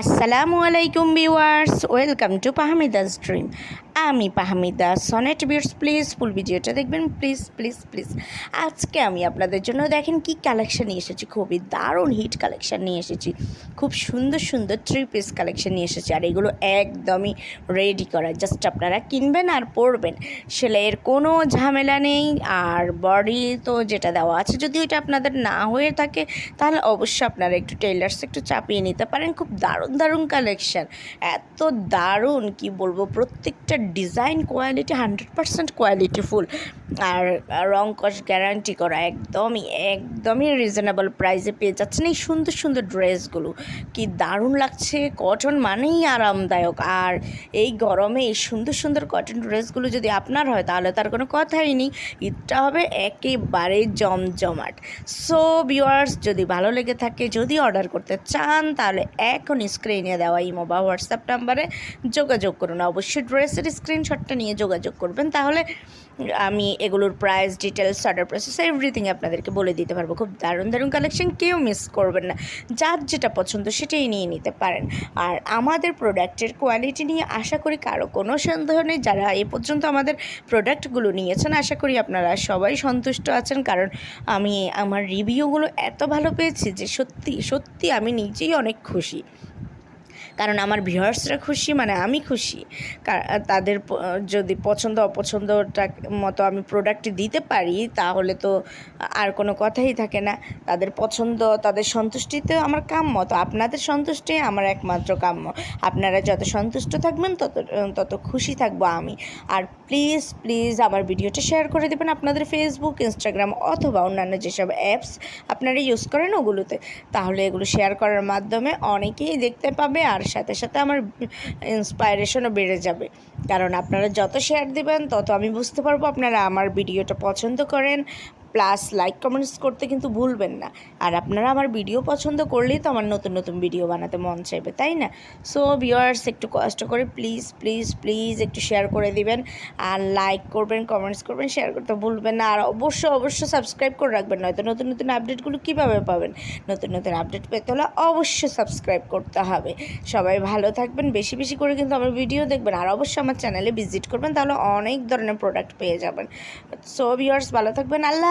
আসসালামু আলাইকুম viewers, welcome to Pahamida's dream. আমি পাহামিদা, সনেট বিয়ার্স প্লিজ ফুল ভিডিওটা দেখবেন, প্লিজ প্লিজ প্লিজ। আজকে আমি আপনাদের জন্য দেখেন কি কালেকশন নিয়ে এসেছি, খুবই দারুণ হিট কালেকশন নিয়ে এসেছি। খুব সুন্দর সুন্দর থ্রি পিস কালেকশন নিয়ে এসেছি, আর এগুলো একদমই রেডি করা জাস্ট আপনারা কিনবেন আর পরবেন। সেলাইয়ের কোনো ঝামেলা নেই, আর বডি তো যেটা দেওয়া আছে, যদি ওইটা আপনাদের না হয়ে থাকে, তাহলে অবশ্যই আপনারা একটু টেলার্স একটু চাপিয়ে নিতে পারেন, খুব দারুণ দারুণ কালেকশান এত দারুণ, কি বলব, প্রত্যেকটা design quality hundred percent qualityful আর রং কস গ্যারান্টি করা, একদমই একদমই রিজনেবল প্রাইসে পেয়ে যাচ্ছেন এই সুন্দর সুন্দর ড্রেসগুলো কি দারুণ লাগছে কটন মানেই আরামদায়ক। আর এই গরমে এই সুন্দর সুন্দর কটন ড্রেসগুলো যদি আপনার হয়, তাহলে তার কোনো কথাই নেই। ঈদটা হবে একেবারে জমজমাট। সো ভিউয়ার্স যদি ভালো লেগে থাকে, যদি অর্ডার করতে চান, তাহলে এখন স্ক্রিনে দেওয়া ইমো বা হোয়াটসঅ্যাপ নাম্বারে যোগাযোগ করুন। অবশ্যই ড্রেসের স্ক্রিনশটটা নিয়ে যোগাযোগ করবেন। তাহলে আমি এগুলোর price details order process everything আপনাদেরকে বলে দিতে পারব। খুব দারুণ দারুণ কালেকশন কেউ মিস করবেন না। যার যেটা পছন্দ সেটাই নিয়ে নিতে পারেন। আর আমাদের প্রোডাক্টের কোয়ালিটি নিয়ে আশা করি কারও কোনো সন্দেহ নেই। যারা এ পর্যন্ত আমাদের প্রোডাক্টগুলো নিয়েছেন, আশা করি আপনারা সবাই সন্তুষ্ট আছেন। কারণ আমি, আমার রিভিউগুলো এত ভালো পেয়েছি যে সত্যি সত্যি আমি নিজেই অনেক খুশি। কারণ আমার ভিউয়ার্সরা খুশি মানে আমি খুশি। তাদের যদি পছন্দ, অপছন্দটা মতো আমি প্রোডাক্ট দিতে পারি, তাহলে তো আর কোনো কথাই থাকে না। তাদের পছন্দ, তাদের সন্তুষ্টিতে আমার কাম্য, তো আপনাদের সন্তুষ্টি আমার একমাত্র কাম্য। আপনারা যত সন্তুষ্ট থাকবেন, তত তত খুশি থাকব আমি। আর প্লিজ প্লিজ আমার ভিডিওটা শেয়ার করে দেবেন আপনাদের ফেসবুক ইনস্টাগ্রাম অথবা অন্যান্য যেসব অ্যাপস আপনারা ইউজ করেন ওগুলোতে। তাহলে এগুলো শেয়ার করার মাধ্যমে অনেকেই দেখতে পাবে আর সাথে সাথে আমার ইন্সপায়ারেশনও বেড়ে যাবে। কারণ আপনারা যত শেয়ার দেবেন, তত আমি বুঝতে পারব আপনারা আমার ভিডিওটা পছন্দ করেন। প্লাস লাইক কমেন্টস করতে কিন্তু ভুলবেন না। আর আপনারা আমার ভিডিও পছন্দ করলেই তো আমার নতুন নতুন ভিডিও বানাতে মন চাইবে, তাই না? সো ভিওয়ার্স একটু কষ্ট করে প্লিজ প্লিজ প্লিজ একটু শেয়ার করে দিবেন। আর লাইক করবেন কমেন্টস করবেন শেয়ার করতে ভুলবেন না। আর অবশ্যই অবশ্যই সাবস্ক্রাইব করে রাখবেন, নয়তো নতুন নতুন আপডেটগুলো কীভাবে পাবেন? নতুন নতুন আপডেট পেতে হলে অবশ্যই সাবস্ক্রাইব করতে হবে। সবাই ভালো থাকবেন, বেশি বেশি করে কিন্তু আমার ভিডিও দেখবেন। আর অবশ্যই আমার চ্যানেলে ভিজিট করবেন, তাহলে অনেক ধরনের প্রোডাক্ট পেয়ে যাবেন। সো ভিওয়ার্স ভালো থাকবেন। আল্লাহ